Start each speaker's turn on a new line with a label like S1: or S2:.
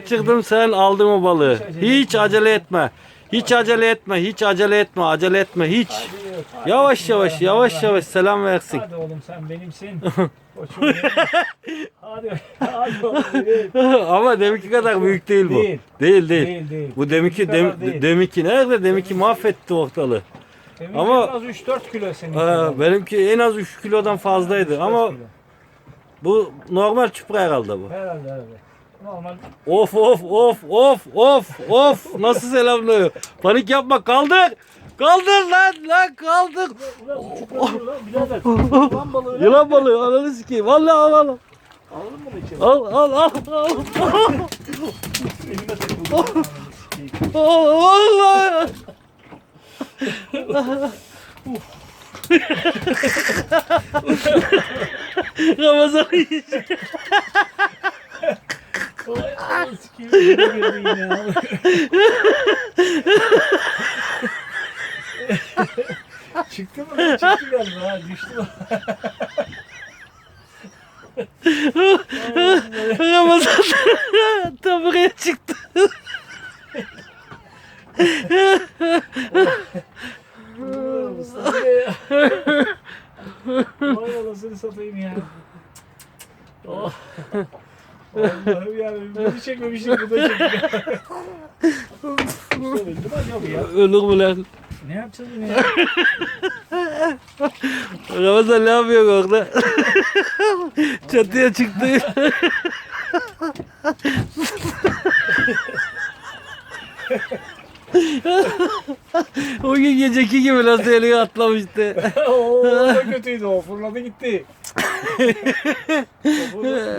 S1: Kaçırdım sen aldın o balığı. Hiç acele etme. Hiç acele etme. Hiç acele etme. Acele etme. Hiç. Yavaş yavaş yavaş yavaş selam versin.
S2: Hadi oğlum sen benimsin. Koçum benim. Hadi, hadi oğlum.
S1: Ama deminki kadar büyük değil bu.
S2: Değil.
S1: Değil değil.
S2: değil. değil.
S1: Bu deminki
S2: Bu kadar
S1: dem,
S2: değil.
S1: deminki nerede? Deminki mahvetti ortalığı.
S2: Deminki
S1: ama-
S2: en az 3-4 kilo senin.
S1: Ha, benimki en az 3 kilodan fazlaydı ama bu normal çupra herhalde bu.
S2: Herhalde herhalde. Normal.
S1: Of of of of of of nasıl selamlıyor. Panik yapma kaldır. Kaldır lan lan kaldır.
S2: Ulan bu çupra lan birader. Lan balığı lan.
S1: Yılan balığı ananı sikeyim. Vallahi al al.
S2: Alalım mı içeri?
S1: Al al al al.
S2: Elime takıldı.
S1: Allah. Ramazan yiyecek.
S2: Vay anasını sikeyim. Elime girdi yine ya. Çıktı mı? lan? Çıktı galiba. Ha, düştü mü?
S1: Ramazan tam buraya çıktı.
S2: Mustafa ya. Vay anasını satayım ya. Oh. Allah'ım ya. Bunu çekmemiştik bu da. Mustafa öldü mü acaba ya?
S1: Ölür mü lan?
S2: Ne yapacağız bunu ya?
S1: Ramazan ne yapıyor orada? Çatıya çıktı. o gün geceki gibi nasıl eliye atlamıştı.
S2: Oo, o da kötüydü o. Fırladı gitti. O fırladı-